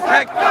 ঠেকা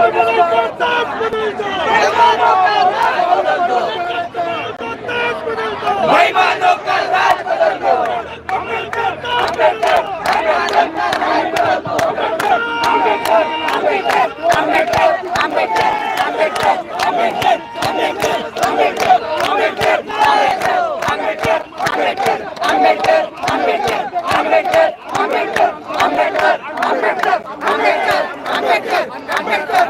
Ambedkar, Ambedkar, Ambedkar, Ambedkar, Ambedkar,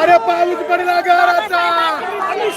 अरे पाऊस पडला घराचा अरे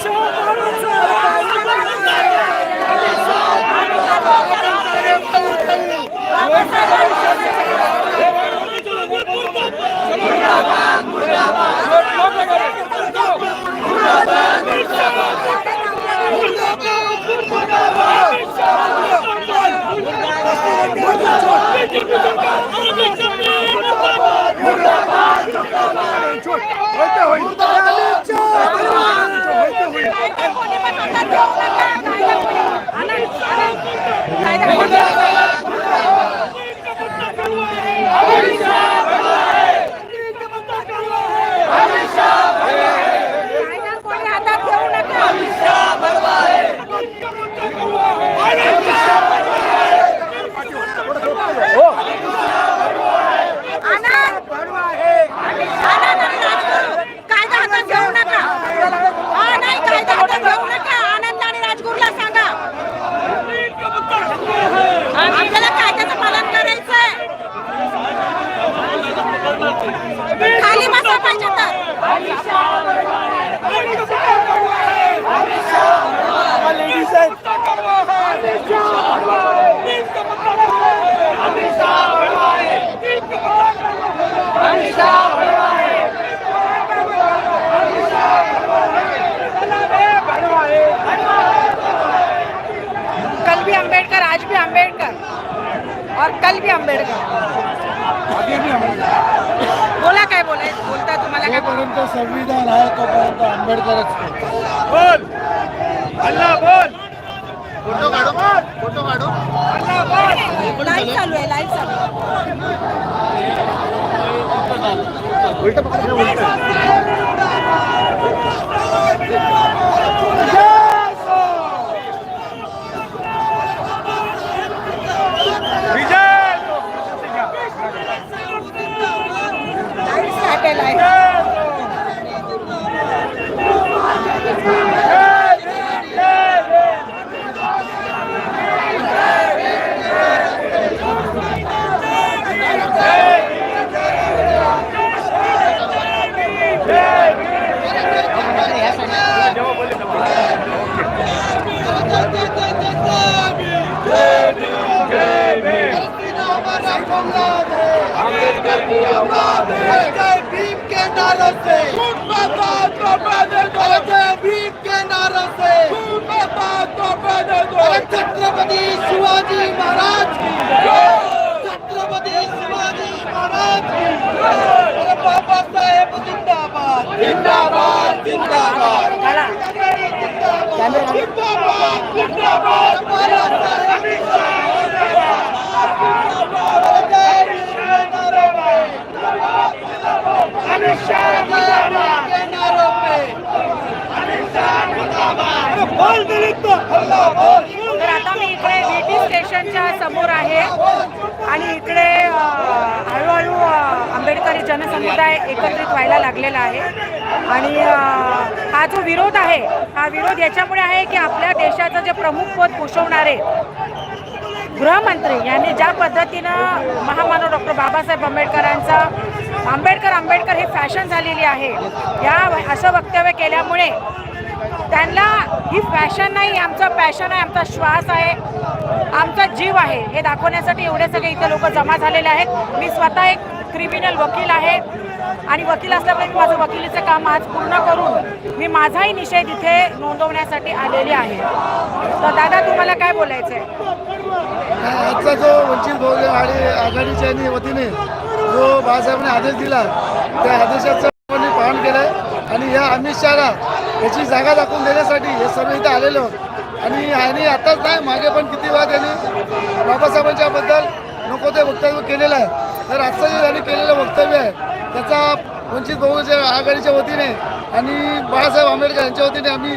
और कल भी अम्बेडकर आगे भी आंबेडकर बोला काय बोलाय बोलता तुम्हाला काय जोपर्यंत संविधान आहे तोपर्यंत आंबेडकरच बोल. अल्लाह बोल. फोटो काढू. फोटो काढू. लाईव्ह चालू आहे लाईव्ह चालू आहे. उलट पकडा. उलट. Come on! लाईव्ह स्टार्ट आहे. लाईव्ह भीम के नारों से. भीम के नारों से. छत्रपति शिवाजी महाराज की छत्रपति शिवाजी महाराज की बाबा साहेब जिंदाबाद. जिंदाबाद जिंदाबाद. जिंदाबाद जिंदाबाद. बाबा साहेब जय भीम के नारों पे अमित शाह जिंदाबाद के नारों पे बोल दिलीप तो अल्लाह बोल तर आता मी इकडे व्हीटी स्टेशनच्या समोर आहे. आणि इकडे हळूहळू अ, आंबेडकरी जनसमुदाय एकत्रित व्हायला लागलेला आहे. आणि हा जो विरोध आहे हा विरोध याच्यामुळे आहे की आपल्या देशाचं जे प्रमुख पद भूषवणारे गृहमंत्री यांनी ज्या पद्धतीनं महामानव डॉक्टर बाबासाहेब आंबेडकरांचा आंबेडकर आंबेडकर ही फॅशन झालेली आहे या असं वक्तव्य केल्यामुळे त्यांना ही फॅशन नाही आमचं पॅशन आहे आमचा श्वास आहे आमचा जीव आहे हे दाखवण्यासाठी एवढे सगळे इथे लोक जमा झालेले आहेत. मी स्वतः एक क्रिमिनल वकील आहे. आणि वकील असल्यामुळे मी माझं वकिलीचं काम आज पूर्ण करून मी माझाही निषेध इथे नोंदवण्यासाठी आलेली आहे. तर दादा तुम्हाला काय बोलायचं आहे आजचा जो वंचित बहुजन आघाडीच्या वतीने जो बाळासाहेबांनी आदेश दिला त्या आदेशाचं आपण पालन केलंय. आणि या अमित शहाला याची जागा दाखवून देण्यासाठी हे सर्व इथे आलेले. आणि आणि आताच नाही मागे पण किती वेळा त्यांनी बाबासाहेबांच्या बद्दल नको ते वक्तव्य केलेलं आहे. तर आजचं जे त्यांनी केलेलं वक्तव्य आहे. त्याचा वंचित बहुजन आघाडीच्या वतीने आणि बाळासाहेब आंबेडकर यांच्या वतीने आम्ही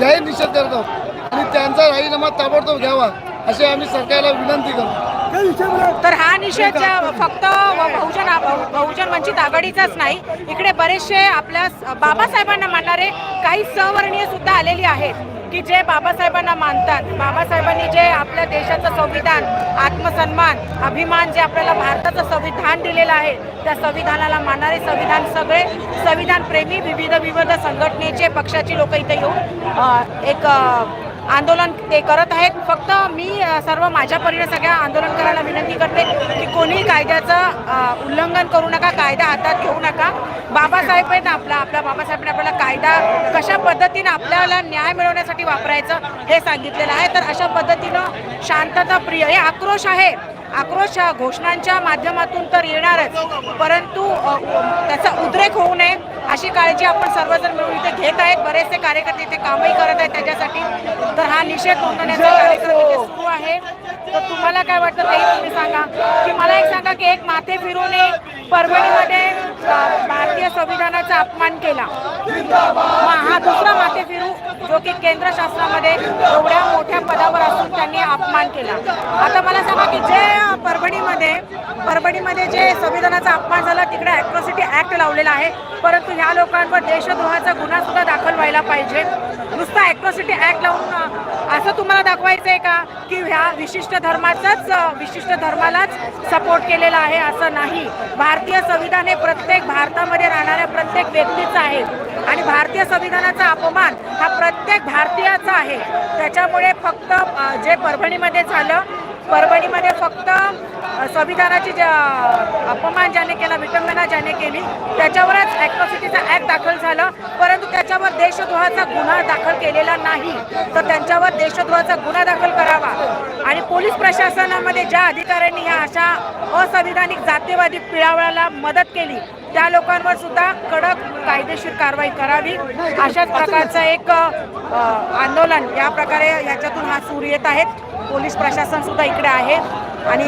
जाहीर निषेध करतो. आणि त्यांचा राजीनामा ताबडतोब घ्यावा अशी आम्ही सरकारला विनंती करतो. तर हा निषेध फक्त बहुजन बहुजन वंचित आघाडीचाच नाही इकडे बरेचसे आपल्या बाबासाहेबांना मानणारे काही सवर्णीय सुद्धा आलेली आहेत की जे बाबासाहेबांना मानतात. बाबासाहेबांनी जे आपल्या देशाचं संविधान आत्मसन्मान अभिमान जे आपल्याला भारताचं संविधान दिलेलं आहे त्या संविधानाला मानणारे संविधान सगळे संविधान प्रेमी विविध विविध संघटनेचे पक्षाची लोक इथे येऊन एक आंदोलन ते करत आहेत. फक्त मी सर्व माझ्या परीने सगळ्या आंदोलनकारांना विनंती करते की कोणी कायद्याचं उल्लंघन करू नका कायदा हातात घेऊ नका. बाबासाहेब आहेत ना आपला आपल्या बाबासाहेबांनी आपल्याला कायदा कशा पद्धतीनं आपल्याला न्याय मिळवण्यासाठी वापरायचं हे सांगितलेलं आहे. तर अशा पद्धतीनं शांतता प्रिय हे आक्रोश आहे. आक्रोश घोषणांच्या माध्यमातून तर येणारच. परंतु त्याचा उद्रेक होऊ नये अशी काळजी आपण सर्वजण मिळून इथे घेत आहेत. बरेचसे कार्यकर्ते इथे कामही करत आहेत. त्याच्यासाठी तर हा निषेध नोंदवण्याचा कार्यक्रम इथे सुरू आहे. तर तुम्हाला काय वाटतं तेही तुम्ही सांगा. की मला एक सांगा की एक माथे फिरूने परभणीमध्ये भारतीय संविधानाचा अपमान केला. हा दुसरा फिरू जो की केंद्र शासनामध्ये एवढ्या मोठ्या पदावर असून त्यांनी अपमान केला. आता मला सांगा की जे परभणीमध्ये परभणीमध्ये जे संविधानाचा अपमान झाला तिकडे ॲट्रॉसिटी ॲक्ट लावलेला आहे. परंतु ह्या लोकांवर देशद्रोहाचा गुन्हा सुद्धा दाखल व्हायला पाहिजे. नुसता ॲट्रॉसिटी ॲक्ट लावून असं तुम्हाला दाखवायचं आहे का? की ह्या विशिष्ट धर्माचाच विशिष्ट धर्मालाच सपोर्ट केलेला आहे असं नाही. भारतीय संविधान हे प्रत्येक भारतामध्ये राहणाऱ्या प्रत्येक व्यक्तीचं आहे. आणि भारतीय संविधानाचा अपमान हा प्रत्येक भारतीयाचा आहे. त्याच्यामुळे फक्त जे परभणीमध्ये झालं परभणीमध्ये फक्त संविधानाची ज्या अपमान ज्याने केला विटंबना ज्याने केली त्याच्यावरच ॲट्रॉसिटीचा ॲक्ट दाखल झालं. परंतु त्याच्यावर देशद्रोहाचा गुन्हा दाखल केलेला नाही. तर त्यांच्यावर देशद्रोहाचा गुन्हा दाखल करावा. आणि पोलीस प्रशासनामध्ये ज्या अधिकाऱ्यांनी ह्या अशा असंविधानिक जातीवादी पिळावळ्याला मदत केली त्या लोकांवर सुद्धा कडक कायदेशीर कारवाई करावी. अशाच प्रकारचं एक आंदोलन या प्रकारे याच्यातून हा सूर येत आहेत. पोलीस प्रशासन सुद्धा इकडे आहे. आणि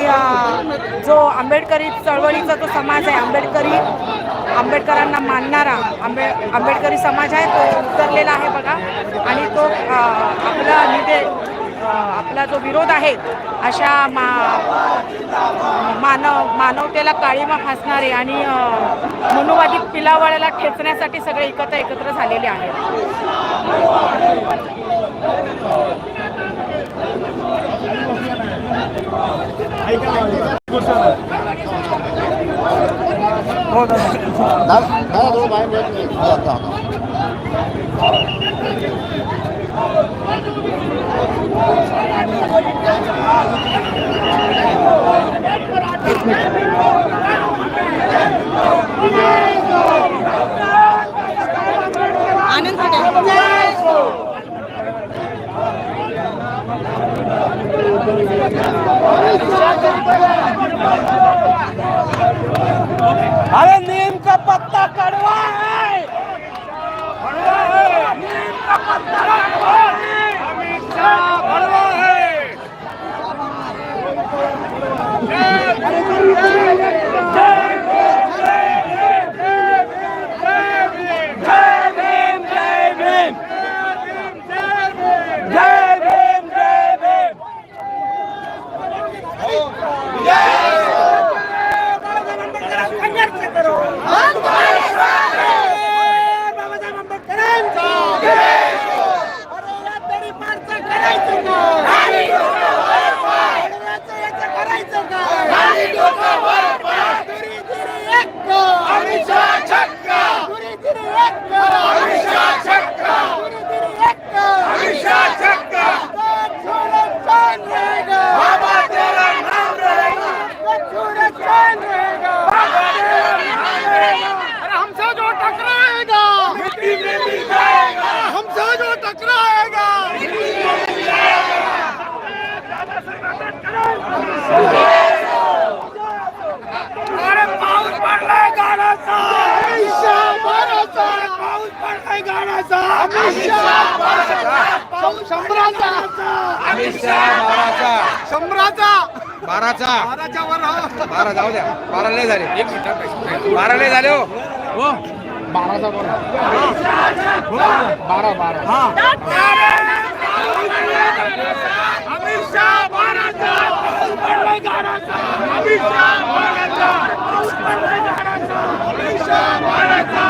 जो आंबेडकरी चळवळीचा जो समाज आहे आंबेडकरी आंबेडकरांना मानणारा आंबे आंबेडकरी समाज आहे तो उतरलेला आहे बघा. आणि तो आपला निदे आपला जो विरोध आहे अशा मा मानव मानवतेला काळीमा फासणारे आणि मनुवादी पिलावळ्याला ठेचण्यासाठी सगळे एकत्र एकत्र झालेले आहेत. Đẩy! नीम का पत्ता कड़वा है कड़वा है नीम का पत्ता कड़वा है अमित शाह कड़वा है जय भीम जय भीम जय भीम जय भीम बाबा तेरा नाम रहेगा अरे हमसे जो टकराएगा मिट्टी में मिल जाएगा हमसे जो टकराएगा अरे पाऊस पडलाय गाण्याचा पाऊस पडलाय गाण्याचा शंभराचा अमित शहा बाराचा शंभराचा बाराचा. बाराच्या वर हो. बारा जाऊ द्या. बारा लय झाले. एक मिनिट बारा लय झाले हो. हो. बाराचा बोला बारा बारा. अमित शाह बाराचा. पाऊस पडलाय गाण्याचा अमित शाह बाराचा. पाऊस पडलाय गाण्याचा अमित शाह बाराचा.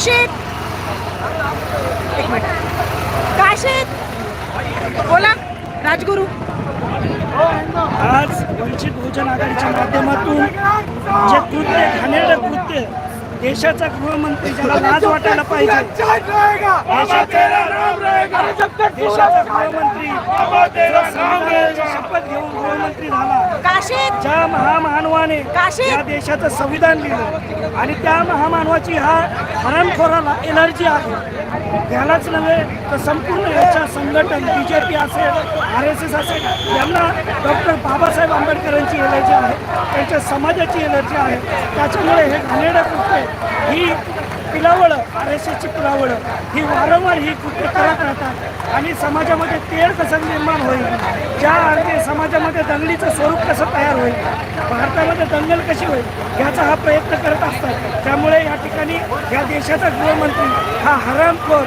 काशीत? एक मिनिट. काशीत? बोला. राजगुरू. आज वंचित बहुजन आघाडीच्या माध्यमातून जे कृत्य घाणेरडं कृत्य देशाचा गृहमंत्री ज्याला लाज वाटायला पाहिजे देशाचा गृहमंत्री शपथ घेऊन गृहमंत्री झाला. काशीत ज्या महामानवाने काशी! या देशाचं संविधान लिहिलं आणि त्या महामानवाची हा हरणखोराला एलर्जी आहे त्यालाच नव्हे तर संपूर्ण याच्या संघटन बी जे पी असेल आर एस एस असेल यांना डॉक्टर बाबासाहेब आंबेडकरांची एलर्जी आहे त्यांच्या समाजाची एलर्जी आहे त्याच्यामुळे हे घाणेरडं कृत्य ही पिलावळं आर एस एसची पिलावळं. ही वारंवार ही कृत्य करत राहतात आणि समाजामध्ये तेढ कसं निर्माण होईल? ज्या अर्थी समाजामध्ये दंगलीचं स्वरूप कसं तयार होईल? भारतामध्ये दंगल कशी होईल? याचा हा प्रयत्न करत असतात. त्यामुळे या ठिकाणी या देशाचा गृहमंत्री हा हरामखोर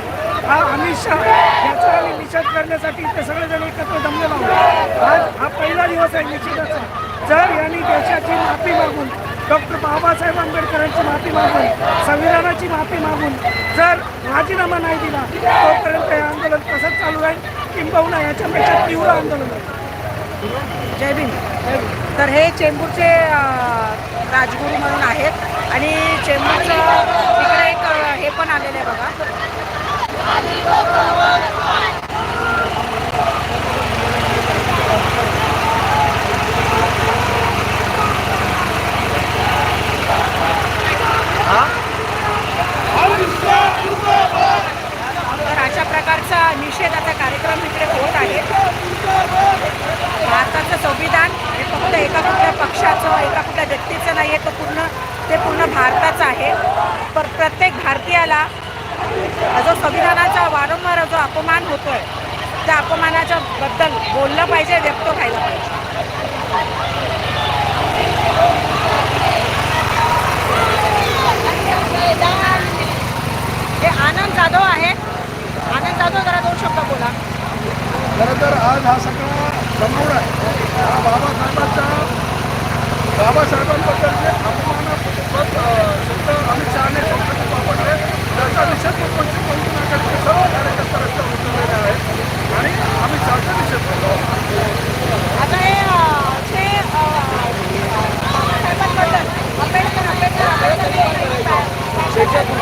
हा अमित शहा याचा आम्ही निषेध करण्यासाठी ते सगळेजण एकत्र जमलेलो आहोत. आज हा पहिला दिवस आहे निषेधाचा. जर यांनी देशाची माफी मागून डॉक्टर बाबासाहेब आंबेडकरांची माफी मागून संविधानाची माफी मागून जर राजीनामा नाही दिला तोपर्यंत हे आंदोलन तसंच चालू राहील किंबहुना याच्यापेक्षा तीव्र आंदोलन आहे. जय भीम. तर हे चेंबूरचे राजगुरू म्हणून आहेत आणि चेंबूरचं तिकडे एक हे पण आलेलं आहे बघा. तर अशा प्रकारचा निषेधाचा कार्यक्रम इकडे होत आहे. भारताचं संविधान हे फक्त एका कुठल्या पक्षाचं एका कुठल्या व्यक्तीचं नाही आहे तो पूर्ण ते पूर्ण भारताचं आहे. पर प्रत्येक भारतीयाला जो संविधानाचा वारंवार जो अपमान होतोय त्या अपमानाच्या बद्दल बोललं पाहिजे व्यक्त व्हायला पाहिजे. हे आनंद जाधव आहे आनंद जाधव जरा दोन शब्द बोला खरं तर आज हा सगळा जमवून आहे हा बाबासाहेबांचा बाबासाहेबांबद्दल जे अपमानास्पद शब्द अमित शहाने वापरले त्याचा निषेध बहुजन आघाडीचे सर्व कार्यकर्ते उतरलेले आहेत आणि आम्ही शहाचा निषेध करतो आता हे जे बाबासाहेबांबद्दल आंबेडकर आंबेडकर आंबेडकर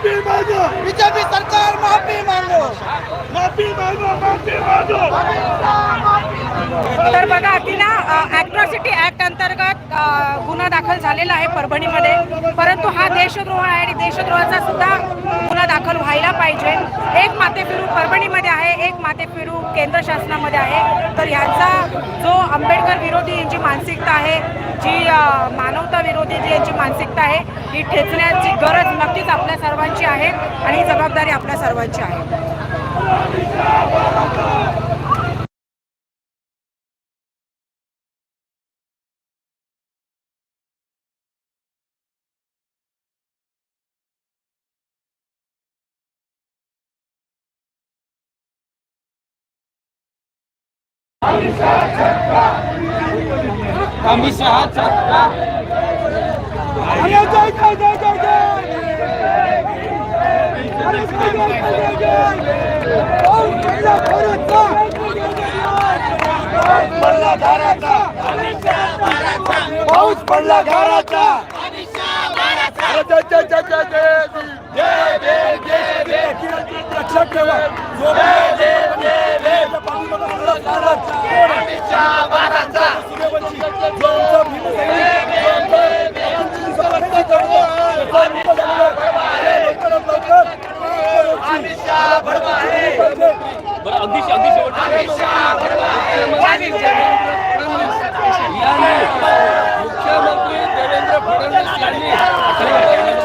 माफी मांगो. बीजेपी सरकार माफी मांगो. माफी मांगो माफी मांगो. तर बघा की ना ॲट्रॉसिटी ॲक्ट अंतर्गत गुन्हा दाखल झालेला आहे परभणीमध्ये. परंतु हा देशद्रोह आहे आणि देशद्रोहाचा सुद्धा गुन्हा दाखल व्हायला पाहिजे. एक मातेफिरू परभणीमध्ये आहे एक मातेफिरू केंद्र शासनामध्ये आहे. तर ह्यांचा जो आंबेडकर विरोधी यांची मानसिकता आहे जी मानवता विरोधी जी यांची मानसिकता आहे ही ठेचण्याची गरज नक्कीच आपल्या सर्वांची आहे आणि ही जबाबदारी आपल्या सर्वांची आहे. अरे जय जय जय जय जय अरे जय जय जय जय जय पाऊस पडला धाराचा लक्षात ठेवा जो मुख्यमंत्री देवेंद्र फडणवीस यांनी अखंड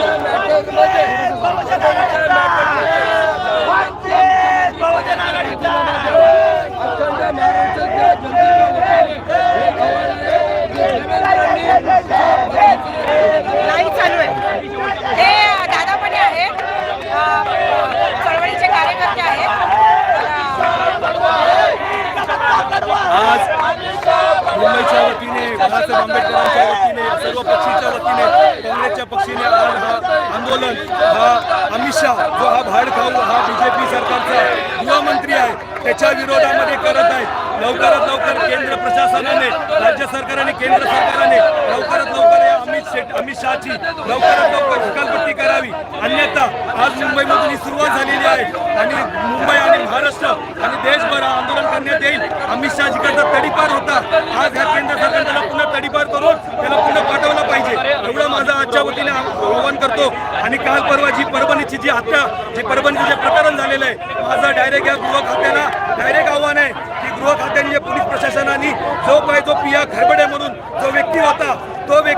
महाराष्ट्राच्या नाही चालू आहे हे दादा पण आहे अ, चळवळीचे कार्यकर्ते आहेत तर, आज मुंबईच्या वतीने बाबासाहेब आंबेडकरांच्या वतीने सर्व पक्षीच्या वतीने काँग्रेसच्या पक्षीने आज हा आंदोलन हा अमित शाह जो हा भाडखाऊ हा बीजेपी सरकारचा गृहमंत्री आहे त्याच्या विरोधामध्ये करत आहेत लवकरात लवकर केंद्र प्रशासनाने राज्य सरकार आणि केंद्र सरकारने लवकरात लवकर या शेट अमित शहाची लवकरात लवकर हकालपट्टी करावी. अन्यथा आज मुंबईमधून ही सुरुवात झालेली आहे. आणि मुंबई आणि महाराष्ट्र आणि देशभर आंदोलन करण्यात येईल. अमित शहाजीकडचा करता तडीपार होता आज ह्या केंद्र सरकार त्याला पुन्हा तडीपार करून त्याला पुन्हा पाठवलं पाहिजे. एवढं माझं आजच्या वतीने आवाहन करतो. आणि काल परवा जी परभणीची जी हत्या जे परभणीचं जे प्रकरण झालेलं आहे माझं डायरेक्ट या गृह खात्याला डायरेक्ट आव्हान आहे की गृह खात्याने पोलीस प्रशासनाने जो काय जो पिया खरबडे म्हणून जो व्यक्ती होता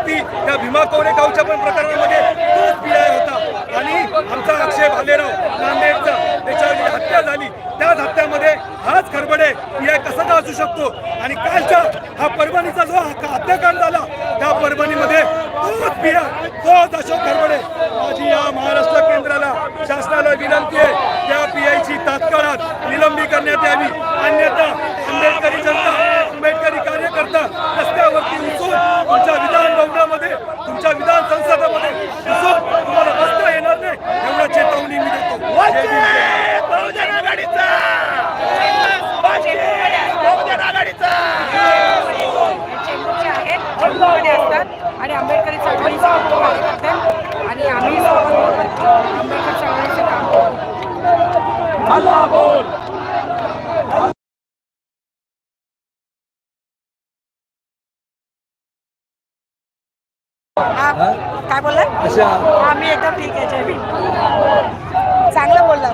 तो त्या भीमा कोरे गावच्या पण प्रकरणामध्ये तोच पिया होता. आणि आमचा अक्षय भालेराव नांदेडचा त्याच्यावर जी हत्या झाली. त्याच हत्यामध्ये हाच खरबडे पिया कसा का असू शकतो. आणि कालचा हा परभणीचा जो हत्याकांड झाला त्या परभणीमध्ये तोच पिया तोच अशोक खरबडे. माझी या महाराष्ट्र केंद्राला शासनाला विनंती आहे त्या पीआयची तात्काळात निलंबी करण्यात यावी. अन्यथा संसदामध्ये तुम्हाला बसता येणार नाही चेतावणी मी देतो असतात आणि आंबेडकरी चळवळीचा आणि आम्ही आंबेडकर चळवळीचे काम करतो काय बोलला हा मी एकदम ठीक आहे जय भीम चांगलं बोलला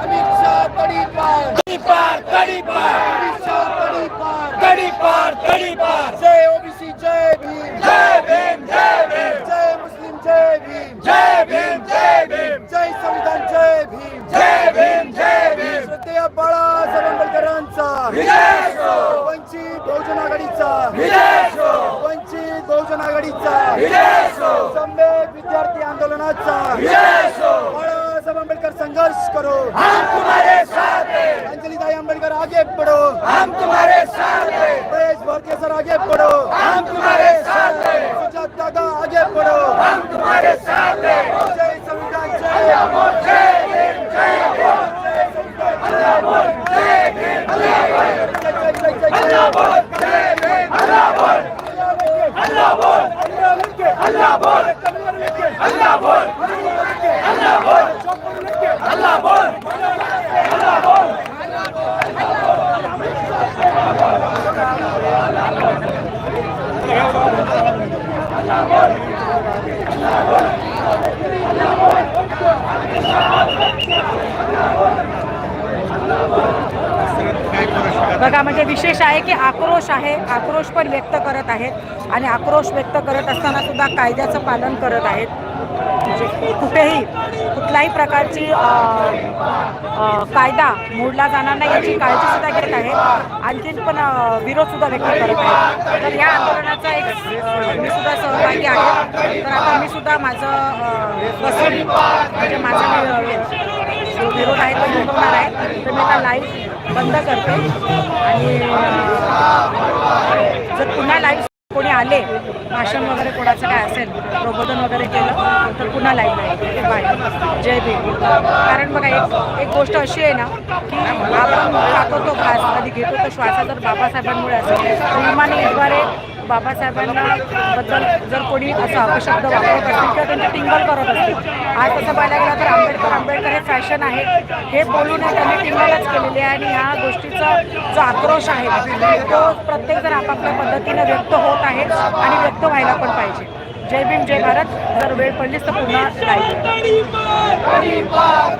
अमित शाह तडीपार तडीपार तडीपार अमित शाह तडीपार तडीपार तडीपार जय ओबीसी जय भीम जय भीम जय भीम जय मुस्लिम जय भीम जय भीम जय भीम जय संविधान जय भीम जय भीम जय भीम श्रद्धेय बाळासाहेब आंबेडकरांचा वंचित बहुजन आघाडीचा वंचित बहुजन आघाडीचा सम्यक आंदोलनाचा बाळासाहेब आंबेडकर संघर्ष करो. हम तुम्हारे साथ हैं अंजलि दाई आंबेडकर आगे बढ़ो. हम तुम्हारे साथ हैं देश भर के सर आगे बढ़ो. हम तुम्हारे साथ हैं सुजात दादा आगे बढ़ो. हम तुम्हारे साथ हैं जय संविधान जय अमर जय भीम जय अमर जय संविधान जय अमर जय भीम जय अमर अल्लाह बोल जय भीम अल्लाह बोल। अल्लाह बोल अल्लाह बोल अल्लाह बोल अल्लाह बोल अल्लाह बोल बघा म्हणजे विशेष आहे की आक्रोश आहे आक्रोश पण व्यक्त करत आहेत आणि आक्रोश व्यक्त करत असताना सुद्धा कायद्याचं पालन करत आहेत. म्हणजे कुठेही कुठल्याही प्रकारची कायदा मोडला जाणार नाही याची काळजी सुद्धा घेत आहे. आणखीन पण विरोधसुद्धा विरोध सुद्धा व्यक्त करत आहे. तर या आंदोलनाचा एक मी सुद्धा सहभागी आहे. तर आता मी सुद्धा माझं बसून म्हणजे माझा विरोध आहे तो नोंदवणार आहे. तर मी आता लाईव्ह बंद करते. आणि जर पुन्हा लाईव्ह कोणी आले भाषण वगैरे कोणाचं काय असेल प्रबोधन वगैरे केलं तर पुन्हा लाईन आहे बाय. जय भीम. कारण बघा एक एक गोष्ट अशी आहे ना की आपण खातो तो घास कधी घेतो तर श्वासा जर बाबासाहेबांमुळे असेल विमाने द्वारे बाबासाहेबांना बद्दल जर कोणी असा अपशब्द वापरत असतील किंवा त्यांची टिंगल करत असतील आज तसं पाहायला गेलं तर आंबेडकर आंबेडकर हे फॅशन आहे. हे बोलून त्यांनी टिंगलच केलेली आहे आणि ह्या गोष्टीचा जो आक्रोश आहे तो प्रत्येकजण आपापल्या पद्धतीनं व्यक्त होत आहे आणि व्यक्त व्हायला पण पाहिजे. जय भीम जय भारत. जर वेळ पडलीच तर पुन्हा